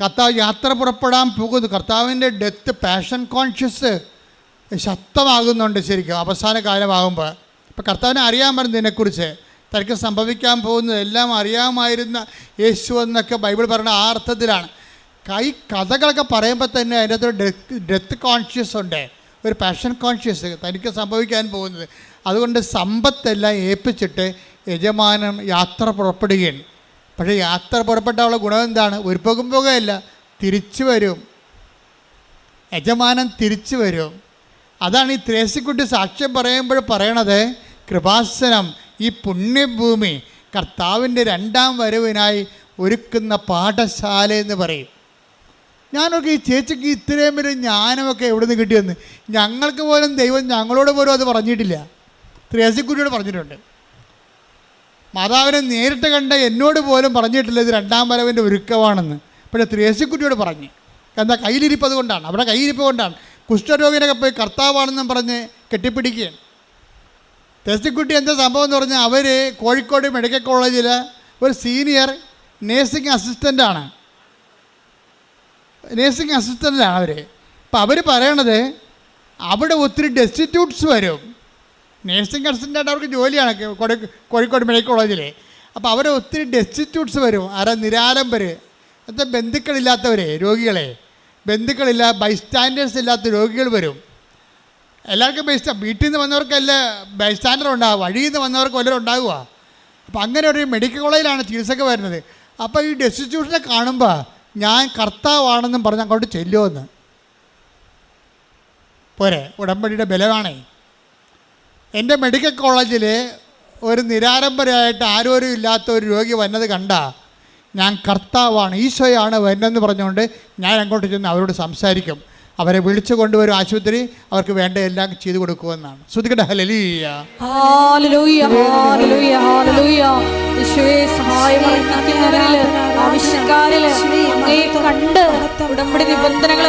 കർത്താവ് യാത്ര പുറപ്പെടാൻ പോകുന്നു. കർത്താവിന്റെ ഡെത്ത് പാഷൻ കോൺഷ്യസ് ശക്തമാകുന്നുണ്ട് ശരിക്കും. അവസാന കാലമാകുമ്പോൾ. അപ്പോൾ കർത്താവിനെ അറിയാൻ പറഞ്ഞു ഇതിനെക്കുറിച്ച്. തനിക്ക് സംഭവിക്കാൻ പോകുന്നത് എല്ലാം അറിയാമായിരുന്ന യേശു എന്നൊക്കെ ബൈബിൾ പറയുന്ന ആ അർത്ഥത്തിലാണ്. കൈ കഥകളൊക്കെ പറയുമ്പോൾ തന്നെ അതിന്റെ അകത്ത് ഡെത്ത് ഡെത്ത് കോൺഷ്യസ് ഉണ്ട്. ഒരു പാഷൻ കോൺഷ്യസ് തനിക്ക് സംഭവിക്കാൻ പോകുന്നത്. അതുകൊണ്ട് സമ്പത്തെല്ലാം ഏൽപ്പിച്ചിട്ട് യജമാനൻ യാത്ര പുറപ്പെടുകയാണ്. പക്ഷേ യാത്ര പുറപ്പെട്ട അവളെ ഗുണം എന്താണ്? ഒരു പോകും പോകുകയല്ല തിരിച്ചു വരും. യജമാനൻ തിരിച്ചു വരും. അതാണ് ഈ ത്രേസിക്കുട്ടി സാക്ഷ്യം പറയുമ്പോൾ പറയണത് കൃപാസനം ഈ പുണ്യഭൂമി കർത്താവിന്റെ രണ്ടാം വരവിനായി ഒരുക്കുന്ന പാഠശാല എന്ന് പറയും. ഞാനൊക്കെ ഈ ചേച്ചിക്ക് ഇത്രയും വരെ ജ്ഞാനമൊക്കെ എവിടെ നിന്ന് കിട്ടിയെന്ന് ഞങ്ങൾക്ക് പോലും ദൈവം ഞങ്ങളോട് പോലും അത് പറഞ്ഞിട്ടില്ല. ത്രേസിക്കുട്ടിയോട് പറഞ്ഞിട്ടുണ്ട്. മാതാവിനെ നേരിട്ട് കണ്ട എന്നോട് പോലും പറഞ്ഞിട്ടില്ല ഇത് രണ്ടാം വരവിന്റെ ഒരുക്കമാണെന്ന്. പക്ഷേ ത്രേസിക്കുട്ടിയോട് പറഞ്ഞു. എന്താ കയ്യിലിരിപ്പ് അതുകൊണ്ടാണ് അവിടെ കയ്യിരിപ്പ് കൊണ്ടാണ്. കുഷ്ഠരോഗിനൊക്കെ പോയി കർത്താവാണെന്നും പറഞ്ഞ് കെട്ടിപ്പിടിക്കുകയാണ്. ത്രേസിക്കുട്ടി എന്താ സംഭവം എന്ന് പറഞ്ഞാൽ അവർ കോഴിക്കോട് മെഡിക്കൽ കോളേജിൽ ഒരു സീനിയർ നേഴ്സിംഗ് അസിസ്റ്റന്റാണ് നേഴ്സിംഗ് അസിസ്റ്റന്റാണ് അവർ അപ്പോൾ അവർ പറയണത് അവിടെ ഒത്തിരി ഡെസ്റ്റിറ്റ്യൂട്ട്സ് വരും. നേഴ്സിംഗ് അസിസ്റ്റന്റായിട്ട് അവർക്ക് ജോലിയാണ് കോഴിക്കോട് മെഡിക്കൽ കോളേജിൽ അപ്പോൾ അവർ ഒത്തിരി ഡെസ്റ്റിറ്റ്യൂട്ട്സ് വരും. ആരാ നിരാലംബർ അത്ര ബന്ധുക്കളില്ലാത്തവരെ രോഗികളെ. ബന്ധുക്കളില്ല ബൈസ്റ്റാൻഡേഴ്സ് ഇല്ലാത്ത രോഗികൾ വരും. എല്ലാവർക്കും ബൈസ്റ്റാ വീട്ടിൽ നിന്ന് വന്നവർക്കല്ല ബൈസ്റ്റാൻഡർ ഉണ്ടാവുക. വഴിയിൽ നിന്ന് വന്നവർക്ക് വല്ലതും ഉണ്ടാവുക. അപ്പോൾ അങ്ങനെ ഒരു മെഡിക്കൽ കോളേജിലാണ് ചികിത്സക്ക് വരുന്നത്. അപ്പോൾ ഈ ഡെസ്റ്റിറ്റ്യൂഷനെ കാണുമ്പോൾ ഞാൻ കർത്താവാണെന്നും പറഞ്ഞ് അങ്ങോട്ട് ചെല്ലുമെന്ന് പോരെ. ഉടമ്പടിയുടെ ബലമാണേ എന്റെ മെഡിക്കൽ കോളേജിൽ ഒരു നിരാരംഭരായിട്ട് ആരോരും ഇല്ലാത്ത ഒരു രോഗി വന്നത് കണ്ട ഞാൻ കർത്താവാണ് ഈശോയാണ് വരുന്നതെന്ന് പറഞ്ഞുകൊണ്ട് ഞാൻ അങ്ങോട്ട് ചെന്ന് അവരോട് സംസാരിക്കും. അവരെ വിളിച്ചു കൊണ്ടുവരും ആശുപത്രി അവർക്ക് വേണ്ട എല്ലാം ചെയ്തു കൊടുക്കുമെന്നാണ്. ശ്രദ്ധിക്കട്ടെ ഹലലിയ ആവശ്യക്കാരിൽ കണ്ട് ഉടമ്പടി നിബന്ധനകൾ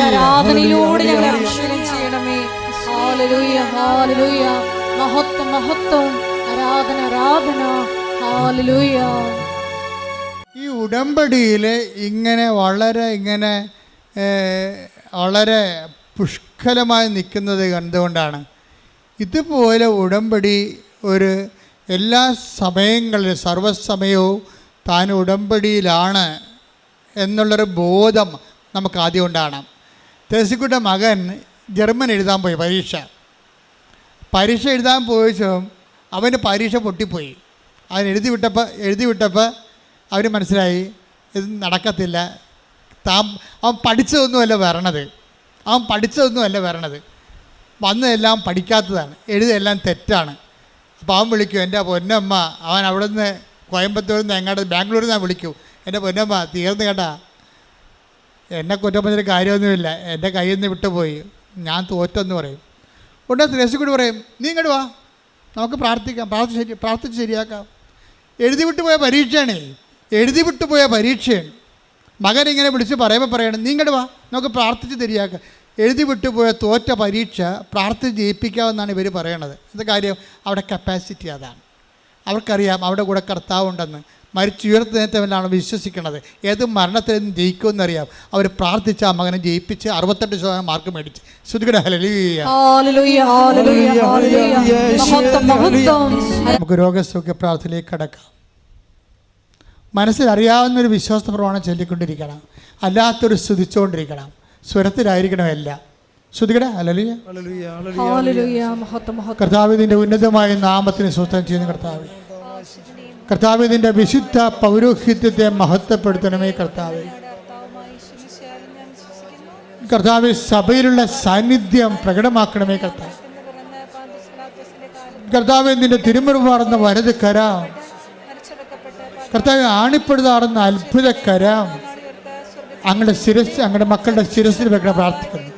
ആരാധനയിലൂടെ. അഭിഷേകം ചെയ്യണമേ ഹല്ലേലൂയ ഹല്ലേലൂയ മഹത്വം മഹത്വം ആരാധന ആരാധന ഹല്ലേലൂയ ഈ ഉടമ്പടിയിൽ ഇങ്ങനെ വളരെ ഇങ്ങനെ വളരെ പുഷ്കലമായി നിൽക്കുന്നത് കണ്ടുകൊണ്ടാണ് ഇതുപോലെ ഉടമ്പടി ഒരു എല്ലാ സമയങ്ങളിലും സർവസമയവും താൻ ഉടമ്പടിയിലാണ് എന്നുള്ളൊരു ബോധം നമുക്ക് ആദ്യം ഉണ്ടാകണം. തെസിക്കുട്ട മകൻ ജർമ്മൻ എഴുതാൻ പോയി പരീക്ഷ. പരീക്ഷ എഴുതാൻ പോയപ്പോൾ അവന്റെ പരീക്ഷ പൊട്ടിപ്പോയി. അവൻ എഴുതി വിട്ടപ്പോൾ എഴുതി വിട്ടപ്പോൾ അവന് മനസ്സിലായി ഇത് നടക്കത്തില്ല. താൻ അവൻ പഠിച്ചതൊന്നുമല്ല വരണത്. അവൻ പഠിച്ചതൊന്നുമല്ല വരണത്. വന്നതെല്ലാം പഠിക്കാത്തതാണ്. എഴുതെല്ലാം തെറ്റാണ്. അപ്പോൾ അവൻ വിളിക്കും എന്റെ പൊന്നമ്മ അവൻ അവിടെ നിന്ന് കോയമ്പത്തൂരിൽ നിന്ന് എങ്ങാണ്ട് ബാംഗ്ലൂരിൽ നിന്ന് വിളിക്കും. എന്റെ പൊന്നമ്മ തീർന്നു കേട്ടാ. എന്നെ കുറ്റം പറഞ്ഞൊരു കാര്യമൊന്നുമില്ല. എന്റെ കയ്യിൽ നിന്ന് വിട്ടുപോയി. ഞാൻ തോറ്റെന്ന് പറയും. ഉടനെ ത്രേസിക്കൂടി പറയും നീ ഇങ്ങോട്ട് വാ. നമുക്ക് പ്രാർത്ഥിക്കാം. പ്രാർത്ഥി ശരി പ്രാർത്ഥിച്ച് ശരിയാക്കാം. എഴുതി വിട്ടുപോയ പരീക്ഷയാണേ. എഴുതി വിട്ടുപോയ പരീക്ഷയാണ്. മകൻ ഇങ്ങനെ വിളിച്ച് പറയുമ്പോൾ പറയണം നീ ഇങ്ങോട്ട് വാ. നമുക്ക് പ്രാർത്ഥിച്ച് ശരിയാക്കാം. എഴുതി വിട്ടുപോയ തോറ്റ പരീക്ഷ പ്രാർത്ഥിച്ച് ജയിപ്പിക്കാമെന്നാണ് ഇവർ പറയണത്. ഇത് കാര്യം അവിടെ കപ്പാസിറ്റി അതാണ്. അവർക്കറിയാം അവിടെ കൂടെ കർത്താവുണ്ടെന്ന്. മരിച്ചുയർത്തുന്നേറ്റവനാണ് വിശ്വസിക്കുന്നത്. ഏത് മരണത്തിൽ നിന്ന് ജയിക്കുമെന്നറിയാം. അവർ പ്രാർത്ഥിച്ച ആ മകനെ ജയിപ്പിച്ച് അറുപത്തെട്ട് ശതമാനം മാർക്ക് മേടിച്ച്. നമുക്ക് രോഗസൗഖ്യ പ്രാർത്ഥനയിലേക്ക് കടക്കാം. മനസ്സിൽ ഒരു വിശ്വാസ പ്രമാണം ചൊല്ലിക്കൊണ്ടിരിക്കണം. അല്ലാത്തൊരു സ്തുതിച്ചുകൊണ്ടിരിക്കണം സ്വരത്തിലായിരിക്കണം എല്ലാം. ശ്രുതികട ഹലലിയ ഹല്ലേലൂയ ഹല്ലേലൂയ ഹല്ലേലൂയ മഹത്വം മഹത്വം. കർത്താവിന്റെ ഉന്നതമായ നാമത്തിന് സ്വസ്ഥം ചെയ്യുന്ന കർത്താവ്. കർത്താവിന്റെ വിശുദ്ധ പൗരോഹിത്യത്തെ മഹത്വപ്പെടുത്തണമേ കർത്താവ്. കർത്താവ് സഭയിലുള്ള സാന്നിധ്യം പ്രകടമാക്കണമേ കർത്താവ്. കർത്താവ് നിന്റെ തിരുമുറുമാറുന്ന വലത് കരാം കർത്താവ് ആണിപ്പെടുതാറുന്ന അത്ഭുത കരാം അങ്ങയുടെ ശിരസ് അങ്ങയുടെ മക്കളുടെ ശിരസിൽ വെക്കണം പ്രാർത്ഥിക്കുന്നു.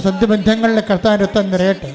സന്ധ്യബന്ധങ്ങളിലെ കർത്താവിന്റെ ഒത്തം നിറയട്ടെ.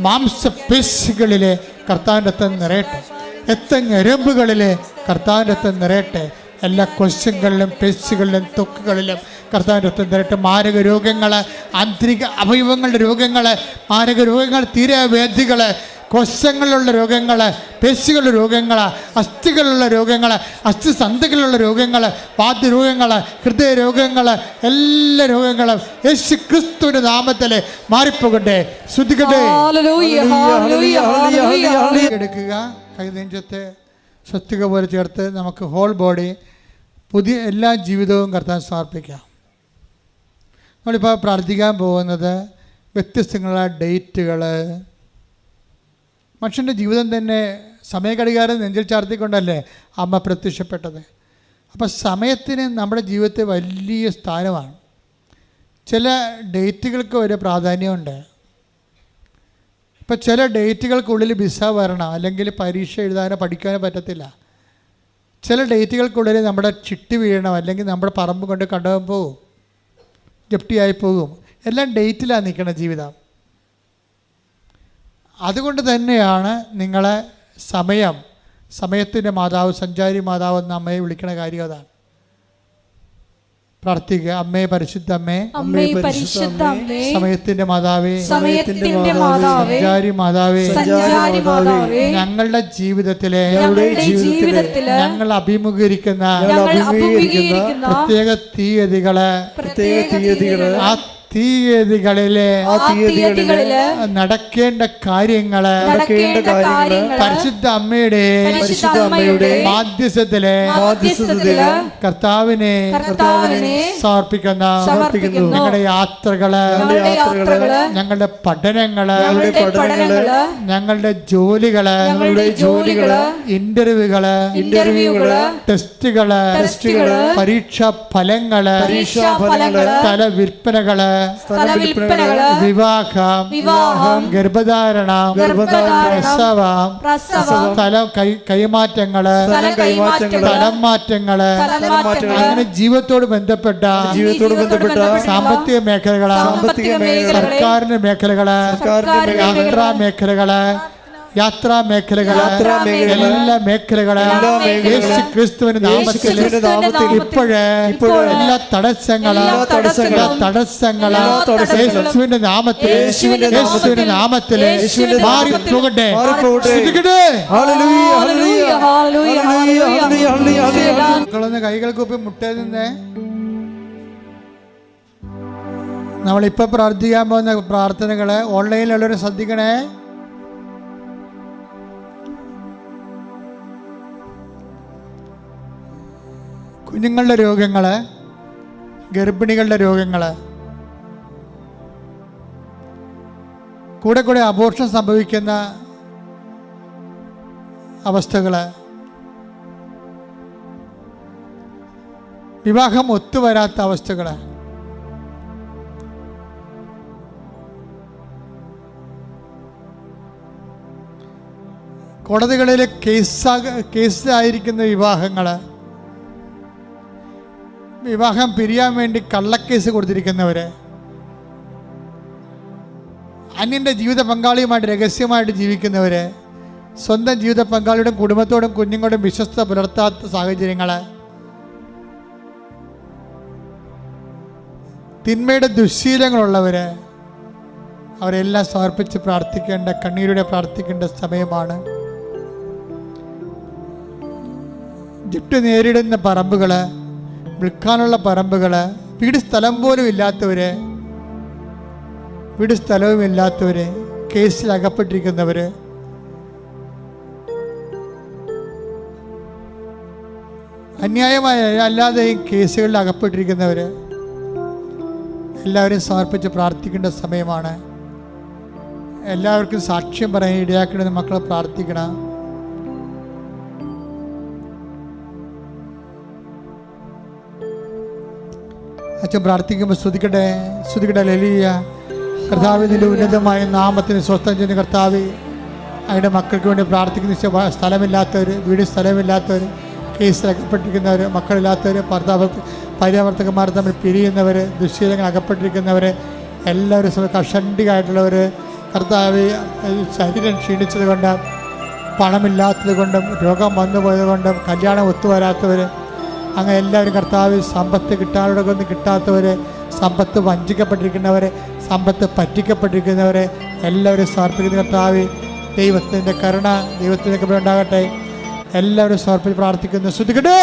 മാംസപേശികളിലെ കർത്താവിന്റെ ഒത്തം നിറയട്ടെ. എത്തഞ്ഞരമ്പുകളിലെ കർത്താവിന്റെ രക്തം നിറയട്ടെ. എല്ലാ കൊശങ്ങളിലും പേശികളിലും തൊക്കുകളിലും കർത്താവിന്റെ രക്തം നിറയട്ടെ. മാരക രോഗങ്ങൾ ആന്തരിക അവയവങ്ങളുടെ രോഗങ്ങൾ മാരക രോഗങ്ങൾ തീരാവേദികൾ കൊശങ്ങളിലുള്ള രോഗങ്ങൾ പേശികളുടെ രോഗങ്ങൾ അസ്ഥികളുള്ള രോഗങ്ങൾ അസ്ഥിസന്ധികളുള്ള രോഗങ്ങൾ വാദ്യരോഗങ്ങൾ ഹൃദയ രോഗങ്ങൾ എല്ലാ രോഗങ്ങളും യേശു ക്രിസ്തുവിന്റെ നാമത്തിൽ മാറിപ്പോകട്ടെ. ശ്രദ്ധിക്കട്ടെ ഹല്ലേലൂയ ഹല്ലേലൂയ ഹല്ലേലൂയ എടുക്കുക. കൈനെഞ്ചത്തെ സ്വസ്തിക പോലെ ചേർത്ത് നമുക്ക് ഹോൾ ബോഡി പുതിയ എല്ലാ ജീവിതവും കർത്താൻ സമർപ്പിക്കാം. നമ്മളിപ്പോൾ പ്രാർത്ഥിക്കാൻ പോകുന്നത് വ്യത്യസ്തങ്ങളായ ഡേറ്റുകൾ മനുഷ്യന്റെ ജീവിതം തന്നെ സമയഘടികാരം നെഞ്ചിൽ ചാർത്തിക്കൊണ്ടല്ലേ അമ്മ പ്രത്യക്ഷപ്പെട്ടത്? അപ്പോൾ സമയത്തിന് നമ്മുടെ ജീവിതത്തെ വലിയ സ്ഥാനമാണ്. ചില ഡേറ്റുകൾക്ക് ഒരു പ്രാധാന്യമുണ്ട്. ഇപ്പം ചില ഡേറ്റുകൾക്കുള്ളിൽ വിസ വരണം അല്ലെങ്കിൽ പരീക്ഷ എഴുതാനോ പഠിക്കാനോ പറ്റത്തില്ല. ചില ഡേറ്റുകൾക്കുള്ളിൽ നമ്മുടെ ചിട്ടി വീഴണം അല്ലെങ്കിൽ നമ്മുടെ പറമ്പ് കൊണ്ട് കണ്ടുപോകാൻ പോകും ജപ്തിയായി പോകും. എല്ലാം ഡേറ്റിലാണ് നിൽക്കുന്ന ജീവിതം. അതുകൊണ്ട് തന്നെയാണ് നിങ്ങളെ സമയം സമയത്തിന്റെ മാതാവ് സഞ്ചാരി മാതാവ് എന്ന അമ്മയെ വിളിക്കുന്ന കാര്യം അതാണ്. പ്രാർത്ഥിക്കുക. അമ്മേ പരിശുദ്ധ അമ്മേ അമ്മേ പരിശുദ്ധ അമ്മേ സമയത്തിന്റെ മാതാവേ സമയത്തിന്റെ മാതാവേ സഞ്ചാരി മാതാവേ സഞ്ചാരി മാതാവേ ഞങ്ങളുടെ ജീവിതത്തിലെ ഞങ്ങളുടെ ജീവിതത്തിൽ ഞങ്ങൾ അഭിമുഖീകരിക്കുന്ന ഞങ്ങൾ അഭിമുഖീകരിക്കുന്ന പ്രത്യേക തീയതികൾ പ്രത്യേക തീയതികൾ ആ തീയതികളിലെ ആ തീയതികളിൽ നടക്കേണ്ട കാര്യങ്ങൾ നടക്കേണ്ട കാര്യങ്ങൾ പരിശുദ്ധ അമ്മയുടെ പരിശുദ്ധ അമ്മയുടെ മാധ്യസ്ഥത്തിലെ മാധ്യസ്ഥത്തിൽ കർത്താവിനെ കർത്താവിനെ സമർപ്പിക്കുന്ന സമർപ്പിക്കുന്നു. ഞങ്ങളുടെ യാത്രകൾ ഞങ്ങളുടെ യാത്രകൾ ഞങ്ങളുടെ പഠനങ്ങൾ ഞങ്ങളുടെ പഠനങ്ങൾ ഞങ്ങളുടെ ജോലികൾ ഞങ്ങളുടെ ജോലികൾ ഇന്റർവ്യൂകൾ ഇന്റർവ്യൂകൾ ടെസ്റ്റുകൾ ടെസ്റ്റുകൾ പരീക്ഷാ ഫലങ്ങൾ പരീക്ഷാ ഫലങ്ങൾ തല വിൽപ്പനകൾ വിവാഹം വിവാഹം ഗർഭധാരണം ഗർഭധാരണം പ്രസവം സ്ഥലം കൈ കൈമാറ്റങ്ങൾ സ്ഥല മാറ്റങ്ങൾ അങ്ങനെ ജീവിതത്തോട് ബന്ധപ്പെട്ട ജീവിതത്തോട് ബന്ധപ്പെട്ട സാമ്പത്തിക മേഖലകൾ സാമ്പത്തിക സർക്കാരിന്റെ മേഖലകൾ യാത്രാ മേഖലകൾ യാത്രാ മേഖലകൾ എല്ലാ മേഖലകൾ യേശു ക്രിസ്തുവിന്റെ നാമത്തിൽ ഇപ്പോഴ് എല്ലാ തടസ്സങ്ങൾ തടസ്സങ്ങളും യേശുവിന്റെ നാമത്തിൽ യേശുവിന്റെ നാമത്തിൽ മാറി പോകട്ടെ മക്കളൊന്ന് കൈകൾ കൂപ്പി മുട്ടയിൽ നിന്ന്. നമ്മളിപ്പോൾ പ്രാർത്ഥിക്കാൻ പോകുന്ന പ്രാർത്ഥനകൾ ഓൺലൈനിലുള്ളവർ ശ്രദ്ധിക്കണേ. കുഞ്ഞുങ്ങളുടെ രോഗങ്ങൾ ഗർഭിണികളുടെ രോഗങ്ങൾ കൂടെ കൂടെ അബോർഷൻ സംഭവിക്കുന്ന അവസ്ഥകൾ വിവാഹം ഒത്തുവരാത്ത അവസ്ഥകൾ കോടതികളിൽ കേസ് കേസായിരിക്കുന്ന വിവാഹങ്ങൾ വിവാഹം പിരിയാൻ വേണ്ടി കള്ളക്കേസ് കൊടുത്തിരിക്കുന്നവര് അന്യന്റെ ജീവിത പങ്കാളിയുമായിട്ട് രഹസ്യമായിട്ട് ജീവിക്കുന്നവര് സ്വന്തം ജീവിത പങ്കാളിയുടെ കുടുംബത്തോടും കുഞ്ഞുങ്ങളോടും വിശ്വസ്ത പുലർത്താത്ത സാഹചര്യങ്ങൾ തിന്മയുടെ ദുശ്ശീലങ്ങളുള്ളവർ അവരെല്ലാം സമർപ്പിച്ച് പ്രാർത്ഥിക്കേണ്ട കണ്ണീരുടെ പ്രാർത്ഥിക്കേണ്ട സമയമാണ്. ജപ്റ്റ് നേരിടുന്ന പറമ്പുകൾ വിൽക്കാനുള്ള പറമ്പുകൾ വീട് സ്ഥലം പോലും ഇല്ലാത്തവർ വീട് സ്ഥലവും ഇല്ലാത്തവർ കേസിൽ അകപ്പെട്ടിരിക്കുന്നവർ അന്യായമായ അല്ലാതെ കേസുകളിൽ അകപ്പെട്ടിരിക്കുന്നവർ എല്ലാവരും സമർപ്പിച്ച് പ്രാർത്ഥിക്കേണ്ട സമയമാണ്. എല്ലാവർക്കും സാക്ഷ്യം പറയാൻ ഇടയാക്കണമെന്ന് മക്കളെ പ്രാർത്ഥിക്കണം. അച്ഛൻ പ്രാർത്ഥിക്കുമ്പോൾ സ്തുതിക്കട്ടെ സ്തുതിക്കട്ടെ ലലിയ കർത്താവിന്റെ ഉന്നതമായ നാമത്തിന് സ്വസ്ഥം ചെയ്യുന്ന കർത്താവ് അതിന്റെ മക്കൾക്ക് വേണ്ടി പ്രാർത്ഥിക്കുന്ന സ്ഥ- സ്ഥലമില്ലാത്തവർ വീട് സ്ഥലമില്ലാത്തവർ കേസിൽ അകപ്പെട്ടിരിക്കുന്നവർ മക്കളില്ലാത്തവർ ഭർത്താവ് പര്യാവർത്തകന്മാർ തമ്മിൽ പിരിയുന്നവർ ദുശ്ശീലങ്ങൾ അകപ്പെട്ടിരിക്കുന്നവർ എല്ലാവരും കഷണ്ടികായിട്ടുള്ളവർ കർത്താവ് ശരീരം ക്ഷീണിച്ചത് കൊണ്ട് പണമില്ലാത്തത് കൊണ്ടും രോഗം വന്നു പോയത് കൊണ്ടും കല്യാണം ഒത്തുവരാത്തവർ അങ്ങനെ എല്ലാവരും കർത്താവ് സമ്പത്ത് കിട്ടാനോടൊക്കെ ഒന്നും കിട്ടാത്തവരെ സമ്പത്ത് വഞ്ചിക്കപ്പെട്ടിരിക്കുന്നവരെ സമ്പത്ത് പറ്റിക്കപ്പെട്ടിരിക്കുന്നവരെ എല്ലാവരും സമർപ്പിക്കുന്ന കർത്താവ് ദൈവത്തിന്റെ കരുണ ദൈവത്തിന്റെ കൃപ ഉണ്ടാകട്ടെ. എല്ലാവരും സമർപ്പിച്ച് പ്രാർത്ഥിക്കുന്നു. ശ്രദ്ധിക്കട്ടെ